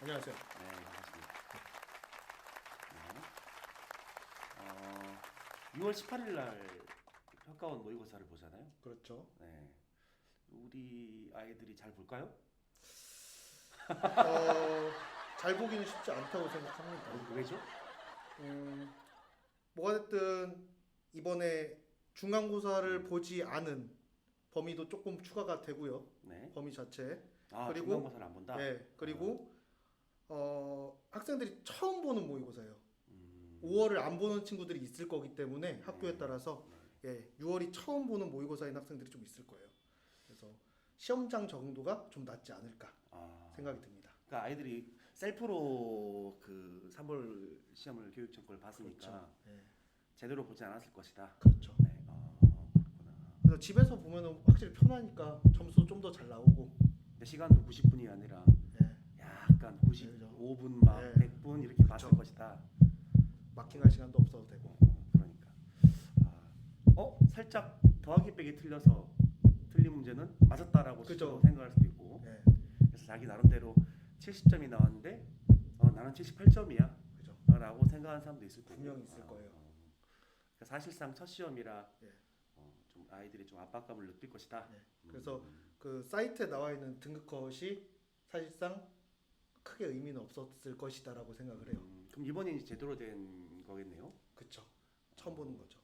안녕하세요. 네, 반갑습니다. 네. 어, 6월 18일 날 평가원 모의고사를 보잖아요. 그렇죠. 네. 우리 아이들이 잘 볼까요? 어, 잘 보기는 쉽지 않다고 생각합니다. 어, 왜죠? 음, 뭐가 됐든 이번에 중간고사를 보지 않은 범위도 조금 추가가 되고요. 네. 범위 자체. 아, 그리고- 중간고사를 안 본다. 네. 그리고 어, 학생들이 처음 보는 모의고사예요. 음, 5월을 안 보는 친구들이 있을 거기 때문에 학교에 네. 따라서 예, 6월이 처음 보는 모의고사인 학생들이 좀 있을 거예요. 그래서 시험장 적응도가 좀 낮지 않을까 아, 생각이 듭니다. 그러니까 아이들이 셀프로 그 3월 시험을 교육청 걸 봤으니까 그렇죠. 예. 제대로 보지 않았을 것이다. 그렇죠. 네. 아, 그렇구나. 그래서 집에서 보면은 확실히 편하니까 점수 좀 더 잘 나오고. 근데 시간도 90분이 아니라 예. 약간 95분 막 네. 100분 이렇게 봤을 그쵸. 것이다. 마킹할 시간도 없어도 되고. 어, 그러니까. 아, 어 살짝 더하기 빼기 틀려서 틀린 문제는 맞았다라고 그죠. 스스로 생각할 수도 있고. 예. 그래서 자기 나름대로 70점이 나왔는데 어, 나는 78점이야. 그죠. 라고 생각하는 사람도 있을 거고. 분명히 있을 어, 거예요. 어. 그러니까 사실상 첫 시험이라 예. 어, 좀 아이들이 좀 압박감을 느낄 것이다. 예. 그래서 음, 그 사이트에 나와 있는 등급 컷이 사실상 크게 의미는 없었을 것이다라고 생각을 해요. 음, 그럼 이번에 이제 제대로 된 거겠네요. 그쵸. 처음 보는 거죠.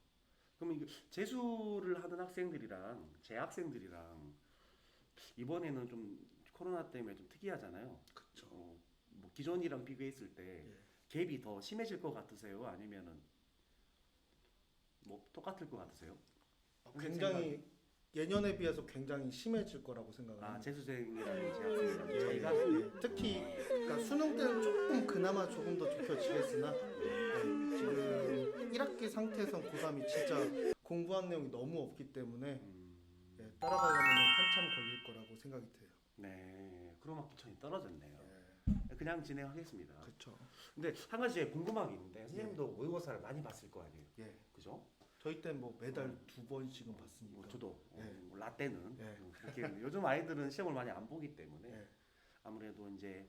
그럼 이게 재수를 하는 학생들이랑 재학생들이랑 이번에는 좀 코로나 때문에 좀 특이하잖아요. 그쵸. 어, 뭐 기존이랑 비교했을 때 예. 갭이 더 심해질 것 같으세요? 아니면은 뭐 똑같을 것 같으세요? 어, 굉장히 예년에 비해서 굉장히 심해질 거라고 생각을 아 합니다. 재수생이랑 재학생이랑 예, 차이가 예. 특히 그러니까 수능 때는 조금 그나마 조금 더 좁혀지겠으나 예, 지금 1학기 상태에선 고3이 진짜 공부한 내용이 너무 없기 때문에 음, 예, 따라가려면 한참 걸릴 거라고 생각이 돼요. 네 크로마 기천이 떨어졌네요. 예, 그냥 진행하겠습니다. 그렇죠. 근데 한 가지 궁금한 게 있는데 선생님도 모의고사를 많이 봤을 거 아니에요, 예, 그죠? 저희 때는 뭐 매달 두 번씩은 봤으니까. 뭐 저도 어, 예. 뭐 라떼는 예. 음, 그렇게 요즘 아이들은 시험을 많이 안 보기 때문에 예, 아무래도 이제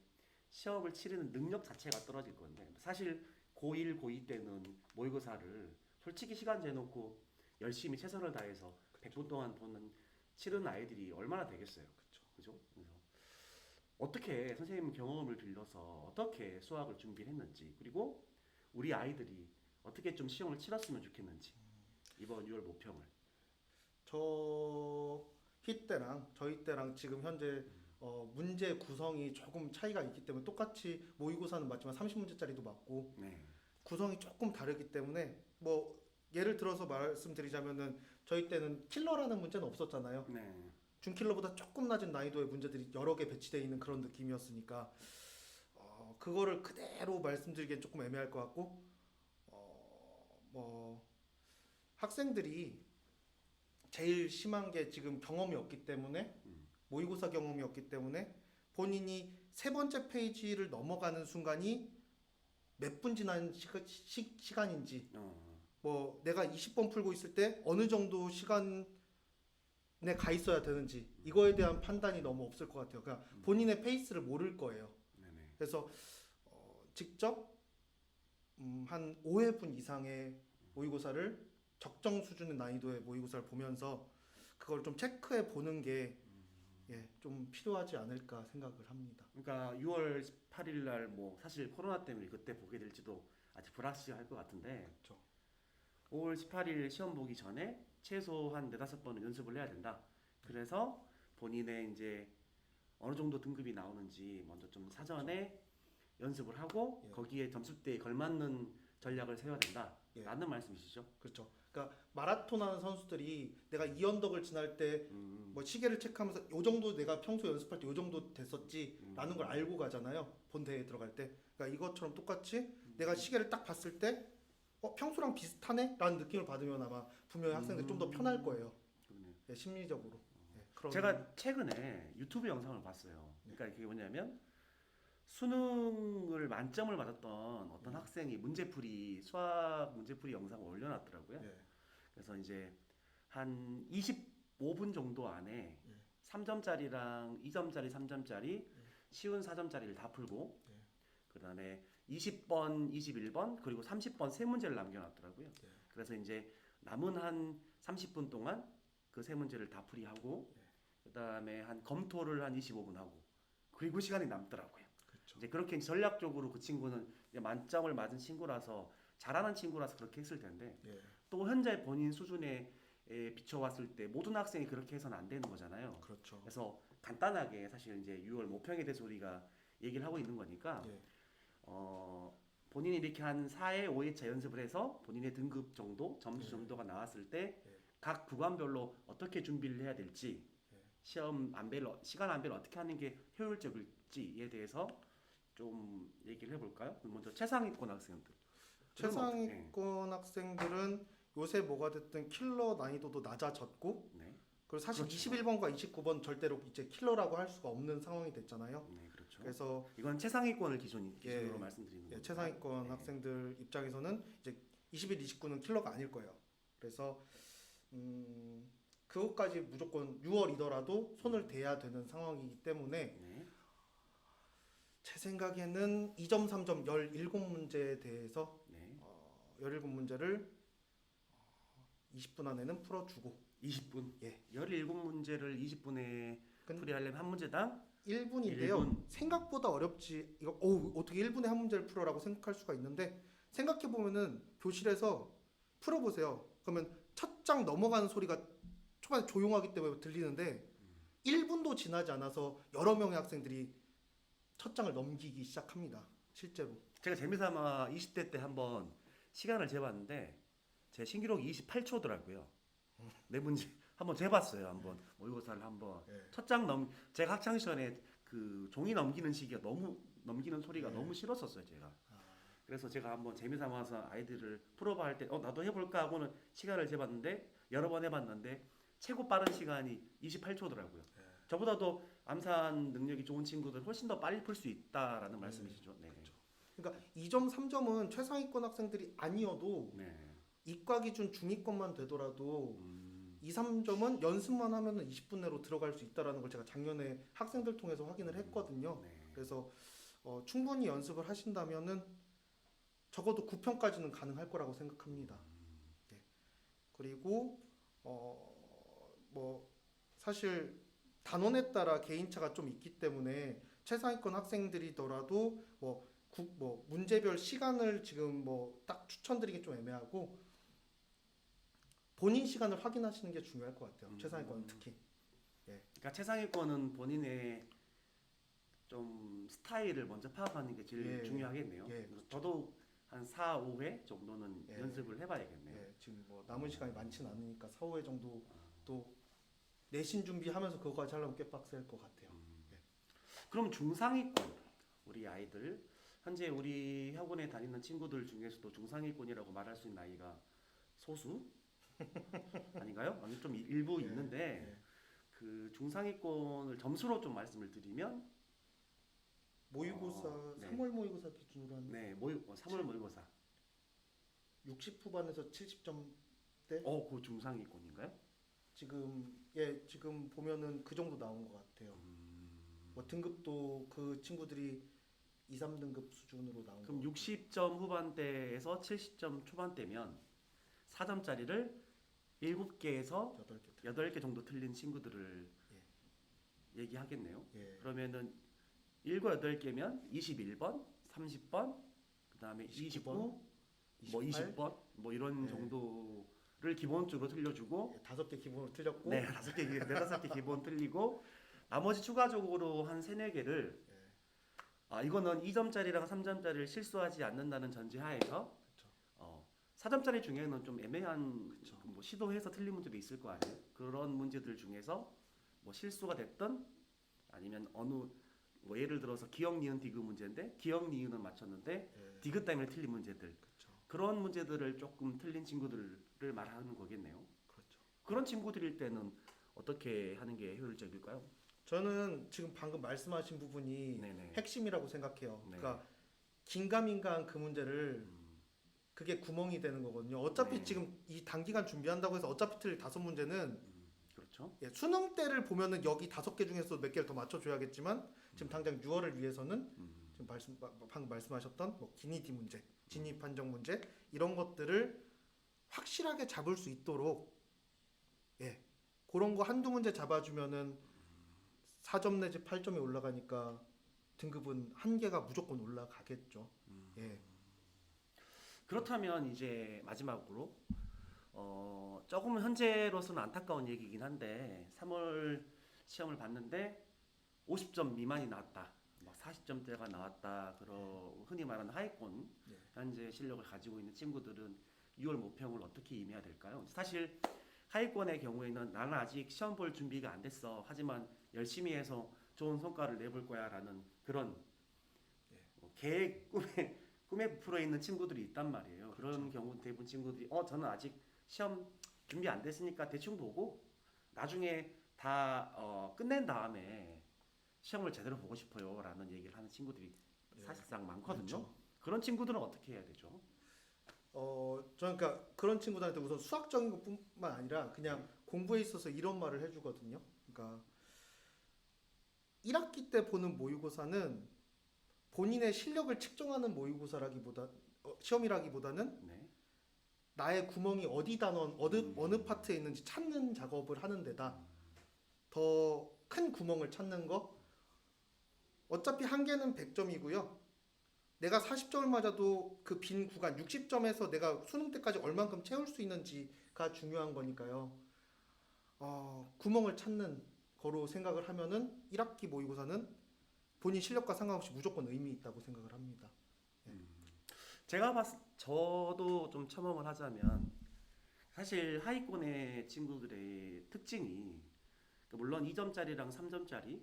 시험을 치르는 능력 자체가 떨어질 건데 사실 고1, 고2 때는 모의고사를 솔직히 시간 재놓고 열심히 최선을 다해서 100분 동안 보는 치르는 아이들이 얼마나 되겠어요. 그렇죠. 그죠? 그래서 어떻게 선생님 경험을 빌려서 어떻게 수학을 준비를 했는지 그리고 우리 아이들이 어떻게 좀 시험을 치렀으면 좋겠는지 이번 6월 모평을 저희 때랑 저희 때랑 지금 현재 어, 문제 구성이 조금 차이가 있기 때문에 똑같이 모의고사는 맞지만 30문제짜리도 맞고 네. 구성이 조금 다르기 때문에 뭐 예를 들어서 말씀드리자면은 저희 때는 킬러라는 문제는 없었잖아요. 네. 준킬러보다 조금 낮은 난이도의 문제들이 여러 개 배치되어 있는 그런 느낌이었으니까 어, 그거를 그대로 말씀드리기엔 조금 애매할 것 같고 어, 뭐 학생들이 제일 심한 게 지금 경험이 없기 때문에 음. 모의고사 경험이 없기 때문에 본인이 세 번째 페이지를 넘어가는 순간이 몇 분 지난 시가, 시, 시간인지 어. 뭐 내가 20번 풀고 있을 때 어느 정도 시간에 가 있어야 되는지 이거에 대한 판단이 너무 없을 것 같아요. 그러니까 본인의 페이스를 모를 거예요. 네네. 그래서 어, 직접 음, 한 5회분 이상의 모의고사를 적정 수준의 난이도의 모의고사를 보면서 그걸 좀 체크해 보는 게 예, 좀 필요하지 않을까 생각을 합니다. 그러니까 6월 18일 날 뭐 사실 코로나 때문에 그때 보게 될지도 아직 불확실할 것 같은데 그렇죠. 5월 18일 시험 보기 전에 최소 한 네다섯 번은 연습을 해야 된다. 그래서 본인의 이제 어느 정도 등급이 나오는지 먼저 좀 사전에 연습을 하고 예. 거기에 점수대에 걸맞는 전략을 세워야 예. 된다라는 말씀이시죠? 그렇죠. 그러니까 마라톤 하는 선수들이 내가 이 언덕을 지날 때 음, 뭐 시계를 체크하면서 요 정도 내가 평소 연습할 때 요 정도 됐었지라는 걸 알고 가잖아요. 본 대회에 들어갈 때. 그러니까 이것처럼 똑같이 내가 시계를 딱 봤을 때 어, 평소랑 비슷하네 라는 느낌을 받으면 아마 분명히 학생들이 좀 더 편할 거예요. 그러네요. 예, 심리적으로. 예, 그런 제가 최근에 유튜브 영상을 봤어요. 그러니까 그게 뭐냐면 수능을 만점을 받았던 어떤 학생이 문제풀이 수학 문제풀이 영상을 올려놨더라고요. 예, 그래서 이제 한 25분 정도 안에 예. 3점짜리랑 2점짜리, 3점짜리, 쉬운 4점짜리를 다 풀고 예. 그다음에 20번, 21번 그리고 30번 세 문제를 남겨놨더라고요. 예. 그래서 이제 남은 한 30분 동안 그 세 문제를 다 풀이하고 예. 그다음에 한 검토를 한 25분 하고 그리고 시간이 남더라고요. 이제 그렇게 전략적으로 그 친구는 이제 만점을 맞은 친구라서 잘하는 친구라서 그렇게 했을 텐데 예. 또 현재 본인 수준에 에 비춰왔을 때 모든 학생이 그렇게 해서는 안 되는 거잖아요. 그렇죠. 그래서 간단하게 사실 이제 6월 모평에 대해서 우리가 얘기를 하고 있는 거니까 예. 어, 본인이 이렇게 한 4회, 5회차 연습을 해서 본인의 등급 정도, 점수 네. 정도가 나왔을 때 네. 각 구간별로 어떻게 준비를 해야 될지 네. 시험 안배를 시간 안배를 어떻게 하는 게 효율적일지에 대해서 좀 얘기를 해볼까요? 먼저 최상위권 학생들. 최상위권 학생들은 요새 뭐가 됐든 킬러 난이도도 낮아졌고 네, 그리고 사실 그렇죠. 21번과 29번 절대로 이제 킬러라고 할 수가 없는 상황이 됐잖아요. 네, 그렇죠. 그래서 이건 최상위권을 기준 기준으로 예. 말씀드리는 예, 거예요. 최상위권 네. 학생들 입장에서는 이제 21, 29는 킬러가 아닐 거예요. 그래서 음, 그것까지 무조건 6월이더라도 손을 대야 되는 상황이기 때문에 네, 제 생각에는 2점, 3점 17문제에 대해서 네, 어, 17문제를 20분 안에는 풀어주고 20분. 예. 17문제를 20분에 근- 풀이하려면 한 문제당 1분인데요. 1분. 생각보다 어렵지. 이거 어 어떻게 1분에 한 문제를 풀어라고 생각할 수가 있는데 생각해 보면은 교실에서 풀어 보세요. 그러면 첫 장 넘어가는 소리가 초반에 조용하기 때문에 들리는데 1분도 지나지 않아서 여러 명의 학생들이 첫 장을 넘기기 시작합니다. 실제로. 제가 재미삼아 20대 때 한번 시간을 재봤는데 제 신기록이 28초더라고요. 네 문제 한번 재봤어요. 한번 모의고사를 한번 예. 첫 장 넘 제가 학창 시절에 그 종이 넘기는 시기가 너무 넘기는 소리가 네. 너무 싫었었어요. 제가. 아. 그래서 제가 한번 재미삼아서 아이들을 풀어봐 할 때 어 나도 해볼까 하고는 시간을 재봤는데 여러 번 해봤는데 최고 빠른 시간이 28초더라고요. 네. 저보다도 암산 능력이 좋은 친구들 훨씬 더 빨리 풀 수 있다라는 네. 말씀이시죠. 네. 그러니까 2점, 3점은 최상위권 학생들이 아니어도 네. 이과 기준 중위권만 되더라도 음, 2, 3점은 연습만 하면은 20분 내로 들어갈 수 있다라는 걸 제가 작년에 학생들 통해서 확인을 했거든요. 네. 그래서 어, 충분히 연습을 하신다면은 적어도 9편까지는 가능할 거라고 생각합니다. 네. 그리고 어, 뭐 사실 단원에 따라 개인차가 좀 있기 때문에 최상위권 학생들이더라도 뭐, 구- 뭐 문제별 시간을 지금 뭐 딱 추천드리기 좀 애매하고 본인 시간을 확인하시는 게 중요할 것 같아요. 음. 최상위권 은 특히. 그러니까 최상위권은 본인의 좀 스타일을 먼저 파악하는 게 제일 예. 중요하겠네요. 예, 그래서 저도 한 4, 5회 정도는 예. 연습을 해봐야겠네요. 네, 지금 뭐 남은 시간이 많지는 않으니까 4, 5회 정도 또 내신 준비하면서 그거까지 하려면 꽤 빡셀 것 같아요. 그럼 중상위권 우리 아이들 현재 우리 학원에 다니는 친구들 중에서도 중상위권이라고 말할 수 있는 아이가 소수 아닌가요? 아니 좀 일부 예, 있는데 네. 그 중상위권을 점수로 좀 말씀을 드리면 모의고사 어, 네. 3월 모의고사 기준으로 한 네 모의 어, 3월 모의고사 60 후반에서 70점 어, 그 중상위권인가요? 지금 예 지금 보면은 그 정도 나온 것 같아요. 음. 뭐 등급도 그 친구들이 2, 3등급 수준으로 나온 그럼 거. 60점 후반대에서 70점 초반대면 4점짜리를 7개에서 8개. 8개 정도 틀린 친구들을 얘기하겠네요. 예. 그러면은 7, 8개면 21번, 30번, 그다음에 29, 29번, 뭐 28. 20번 뭐 이런 네. 정도 를 기본적으로 틀려주고 예, 다섯 개 기본으로 틀렸고 네, 다섯 개, 네 다섯 개 기본 틀리고 나머지 추가적으로 한 세네 개를 예. 아 이거는 2점짜리랑 3점짜리를 실수하지 않는다는 전제하에서 그쵸. 어 4점짜리 중에는 좀 애매한 그쵸. 뭐 시도해서 틀린 문제도 있을 거 아니에요. 그런 문제들 중에서 뭐 실수가 됐던 아니면 어느 뭐 예를 들어서 기억 니은 디귿 문제인데 기억 니은은 맞췄는데 예. 디귿 때문에 틀린 문제들 그렇죠. 그런 문제들을 조금 틀린 친구들 을 말하는 거겠네요. 그렇죠. 그런 친구들일 때는 어떻게 하는 게 효율적일까요? 저는 지금 방금 말씀하신 부분이 네네. 핵심이라고 생각해요. 네. 그러니까 긴가민가한 그 문제를 음, 그게 구멍이 되는 거거든요. 어차피 네. 지금 이 단기간 준비한다고 해서 어차피 틀릴 다섯 문제는 음, 그렇죠. 예, 수능 때를 보면은 여기 다섯 개 중에서 몇 개를 더 맞춰줘야겠지만 지금 당장 6월을 위해서는 음, 지금 말씀 마- 방금 말씀하셨던 뭐 기니디 문제, 진입 판정 문제 이런 것들을 확실하게 잡을 수 있도록 예 그런 거 한두 문제 잡아주면은 4점 내지 8점이 올라가니까 등급은 한 개가 무조건 올라가겠죠. 예. 그렇다면 이제 마지막으로 어, 조금 현재로서는 안타까운 얘기긴 한데 3월 시험을 봤는데 50점 미만이 나왔다. 막 40점대가 나왔다. 그런 흔히 말하는 하위권 네. 현재 실력을 가지고 있는 친구들은 6월 모평을 어떻게 임해야 될까요? 사실 하위권의 경우에는 나는 아직 시험 볼 준비가 안 됐어. 하지만 열심히 해서 좋은 성과를 내볼 거야 라는 그런 네. 어, 계획 꿈에 꿈에 부풀어 있는 친구들이 있단 말이에요. 그런 경우 대부분 친구들이 어 저는 아직 시험 준비 안 됐으니까 대충 보고 나중에 다 어, 끝낸 다음에 시험을 제대로 보고 싶어요 라는 얘기를 하는 친구들이 예. 사실상 많거든요. 많죠. 그런 친구들은 어떻게 해야 되죠? 어, 저는 그러니까 그런 친구들한테 우선 수학적인 것뿐만 아니라 그냥 공부에 있어서 이런 말을 해주거든요. 그러니까 1학기 때 보는 모의고사는 본인의 실력을 측정하는 모의고사라기보다 어, 시험이라기보다는 네. 나의 구멍이 어디다 넣은 어느 음. 어느 파트에 있는지 찾는 작업을 하는 데다 더 큰 구멍을 찾는 거 어차피 한 개는 100점이고요. 내가 40점을 맞아도 그 빈 구간 60점에서 내가 수능 때까지 얼만큼 채울 수 있는지가 중요한 거니까요. 어, 구멍을 찾는 거로 생각을 하면은 1학기 모의고사는 본인 실력과 상관없이 무조건 의미 있다고 생각을 합니다. 제가 봤 저도 좀 첨언을 하자면 사실 하위권의 친구들의 특징이 물론 2점짜리랑 3점짜리는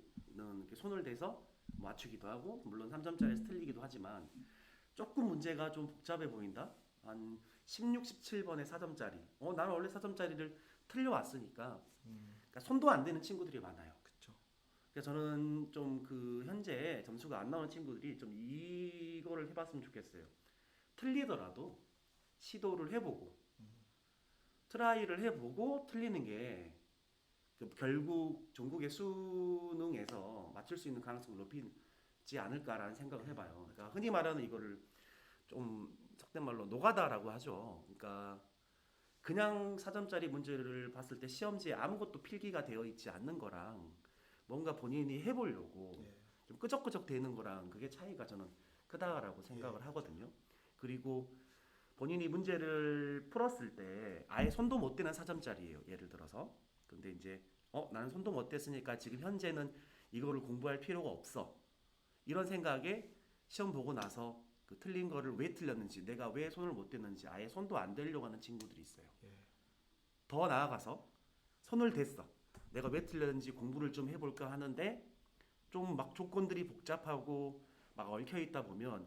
이렇게 손을 대서 맞추기도 하고 물론 3점짜리에서 틀리기도 하지만 조금 문제가 좀 복잡해 보인다. 한 16, 17번의 4점짜리. 어, 나는 원래 4점짜리를 틀려왔으니까 그러니까 손도 안 대는 친구들이 많아요. 그렇죠. 그래서 저는 좀 그 현재 점수가 안 나오는 친구들이 좀 이거를 해봤으면 좋겠어요. 틀리더라도 시도를 해보고 트라이를 해보고 틀리는 게그 결국 전국의 수능에서 맞출 수 있는 가능성을 높이지 않을까라는 생각을 해봐요. 그러니까 흔히 말하는 이거를 좀 속된 말로 노가다라고 하죠. 그러니까 그냥 4점짜리 문제를 봤을 때 시험지에 아무것도 필기가 되어 있지 않는 거랑 뭔가 본인이 해보려고 예. 좀 끄적끄적 되는 거랑 그게 차이가 저는 크다라고 생각을 하거든요. 그리고 본인이 문제를 풀었을 때 아예 손도 못 대는 4점짜리예요. 예를 들어서. 근데 이제 어 나는 손도 못 댔으니까 지금 현재는 이거를 공부할 필요가 없어. 이런 생각에 시험 보고 나서 그 틀린 거를 왜 틀렸는지 내가 왜 손을 못 댔는지 아예 손도 안 대려고 하는 친구들이 있어요. 예. 더 나아가서 손을 댔어. 내가 왜 틀렸는지 공부를 좀 해볼까 하는데 좀 막 조건들이 복잡하고 막 얽혀 있다 보면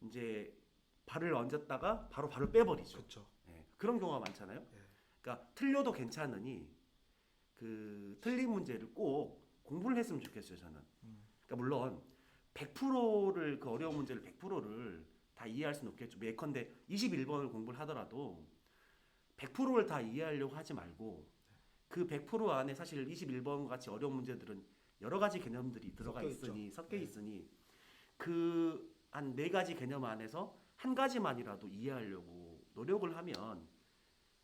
이제 발을 얹었다가 바로 발을 빼버리죠. 그렇죠. 예, 그런 경우가 많잖아요. 예. 그러니까 틀려도 괜찮으니 그 틀린 문제를 꼭 공부를 했으면 좋겠어요. 저는. 음. 그러니까 물론 100%를 그 어려운 문제를 100%를 다 이해할 수는 없겠죠. 예컨대 21번을 공부를 하더라도 100%를 다 이해하려고 하지 말고 그 100% 안에 사실 21번 같이 어려운 문제들은 여러 가지 개념들이 들어가 섞여 있죠. 있으니 섞여 네. 있으니 그 한 네 가지 개념 안에서 한 가지만이라도 이해하려고 노력을 하면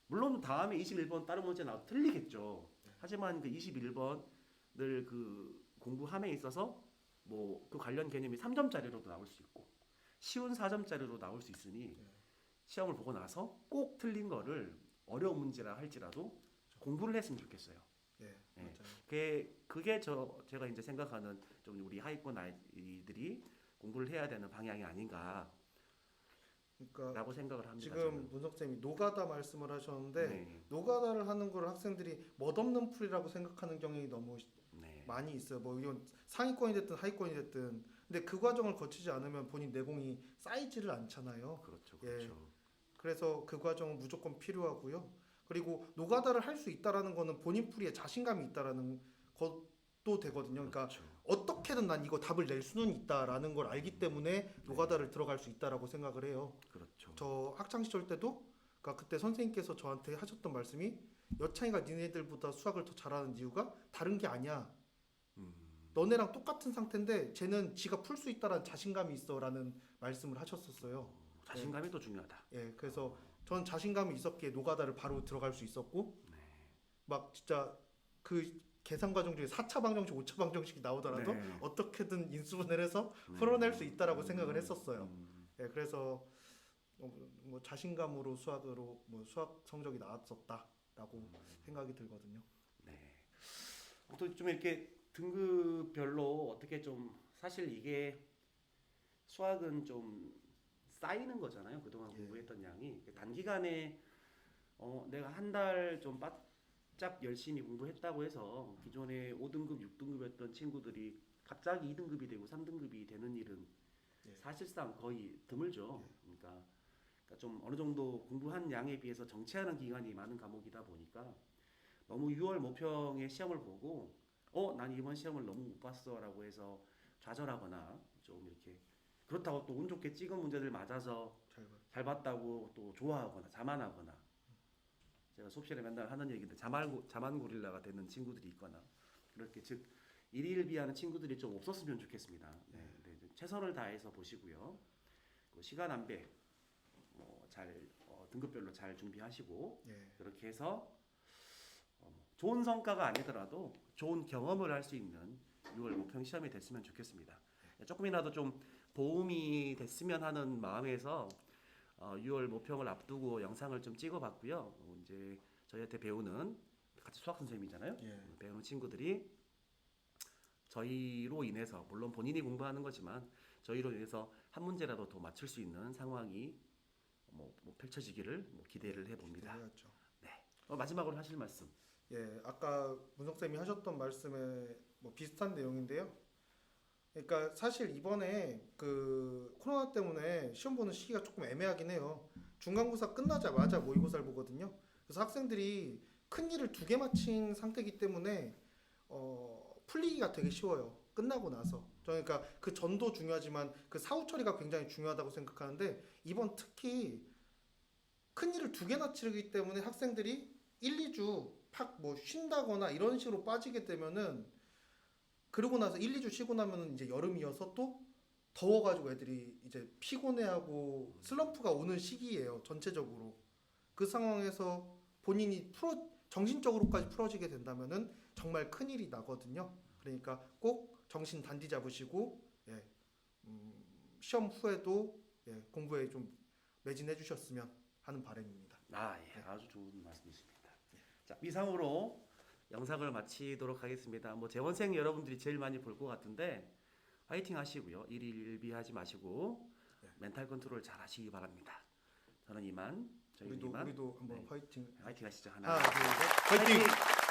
물론 다음에 21번 다른 문제 나와도 틀리겠죠. 하지만 그 21번을 그 공부함에 있어서 뭐 그 관련 개념이 3점짜리로도 나올 수 있고 쉬운 4점짜리로 나올 수 있으니 네. 시험을 보고 나서 꼭 틀린 거를 어려운 문제라 할지라도 공부를 했으면 좋겠어요. 예. 예. 맞아요. 그게 그게 저 제가 이제 생각하는 좀 우리 하위권 아이들이 공부를 해야 되는 방향이 아닌가라고 그러니까 생각을 합니다. 지금 저는. 문석 쌤이 노가다 말씀을 하셨는데 네. 노가다를 하는 걸 학생들이 멋없는 풀이라고 생각하는 경향이 너무 네. 많이 있어요. 뭐 이건 상위권이 됐든 하위권이 됐든. 근데 그 과정을 거치지 않으면 본인 내공이 쌓이지를 않잖아요. 그렇죠. 예. 그렇죠. 그래서 그 과정은 무조건 필요하고요. 그리고 노가다를 할 수 있다라는 거는 본인 풀이에 자신감이 있다라는 것도 되거든요. 그러니까 그렇죠. 어떻게든 난 이거 답을 낼 수는 있다라는 걸 알기 때문에 노가다를 들어갈 수 있다라고 생각을 해요. 그렇죠. 저 학창 시절 때도 그러니까 그때 선생님께서 저한테 하셨던 말씀이 여창이가 니네들보다 수학을 더 잘하는 이유가 다른 게 아니야. 음. 너네랑 똑같은 상태인데 쟤는 지가 풀 수 있다라는 자신감이 있어라는 말씀을 하셨었어요. 자신감이 또 중요하다. 예, 그래서 전 자신감이 있었기에 노가다를 바로 들어갈 수 있었고 네. 막 진짜 그 계산 과정 중에 4차 방정식, 5차 방정식이 나오더라도 네. 어떻게든 인수분해를 해서 네. 풀어낼 수 있다라고 생각을 했었어요. 음. 예, 그래서 어, 뭐 자신감으로 수학으로 뭐 수학 성적이 나왔었다라고 생각이 들거든요. 네. 아무튼 좀 이렇게 등급별로 어떻게 좀 사실 이게 수학은 좀 쌓이는 거잖아요. 그동안 예. 공부했던 양이 단기간에 어 내가 한 달 좀 바짝 열심히 공부했다고 해서 기존에 5등급, 6등급이었던 친구들이 갑자기 2등급이 되고 3등급이 되는 일은 예. 사실상 거의 드물죠. 그러니까, 그러니까 좀 어느 정도 공부한 양에 비해서 정체하는 기간이 많은 과목이다 보니까 너무 6월 모평의 시험을 보고 어, 난 이번 시험을 너무 못 봤어 라고 해서 좌절하거나 좀 이렇게 그렇다고 또 운 좋게 찍은 문제들 맞아서 잘 봐. 잘 봤다고 또 좋아하거나 자만하거나 제가 수업실에 맨날 하는 얘기인데 자만 자만 고릴라가 되는 친구들이 있거나 그렇게 즉 일일비하는 친구들이 좀 없었으면 좋겠습니다. 네, 네, 좀 최선을 다해서 보시고요. 그 시간 안배 뭐 잘 어, 등급별로 잘 준비하시고 예. 그렇게 해서 어, 좋은 성과가 아니더라도 좋은 경험을 할 수 있는 6월 모평 시험이 됐으면 좋겠습니다. 조금이라도 좀 도움이 됐으면 하는 마음에서 어, 6월 모평을 앞두고 영상을 좀 찍어봤고요. 어, 이제 저희한테 배우는 같이 수학 선생님이잖아요. 예. 배우는 친구들이 저희로 인해서 물론 본인이 공부하는 거지만 저희로 인해서 한 문제라도 더 맞출 수 있는 상황이 뭐, 뭐 펼쳐지기를 뭐 기대를 해봅니다. 기대해야죠. 어, 마지막으로 하실 말씀. 예, 아까 문석 쌤이 하셨던 말씀에 뭐 비슷한 내용인데요. 그러니까 사실 이번에 그 코로나 때문에 시험 보는 시기가 조금 애매하긴 해요. 중간고사 끝나자마자 모의고사를 보거든요. 그래서 학생들이 큰 일을 두 개 마친 상태이기 때문에 어, 풀리기가 되게 쉬워요. 끝나고 나서. 그러니까 그 전도 중요하지만 그 사후 처리가 굉장히 중요하다고 생각하는데 이번 특히 큰 일을 두 개나 치르기 때문에 학생들이 1, 2주 팍 뭐 쉰다거나 이런 식으로 빠지게 되면은 그러고 나서 1, 2주 쉬고 나면은 이제 여름이어서 또 더워가지고 애들이 이제 피곤해하고 슬럼프가 오는 시기예요 전체적으로 그 상황에서 본인이 풀어 정신적으로까지 풀어지게 된다면은 정말 큰 일이 나거든요 그러니까 꼭 정신 단디 잡으시고 예, 음, 시험 후에도 예, 공부에 좀 매진해 주셨으면 하는 바람입니다. 아, 예, 아주 좋은 말씀이십니다. 자, 이상으로 영상을 마치도록 하겠습니다. 뭐 재원생 여러분들이 제일 많이 볼 것 같은데 화이팅 하시고요. 일일비하지 마시고 네. 멘탈 컨트롤 잘 하시기 바랍니다. 저는 이만 저희는 우리도 이만 우리도 한번 네. 화이팅. 화이팅 하시죠. 하나, 하나, 둘, 셋. 화이팅! 화이팅!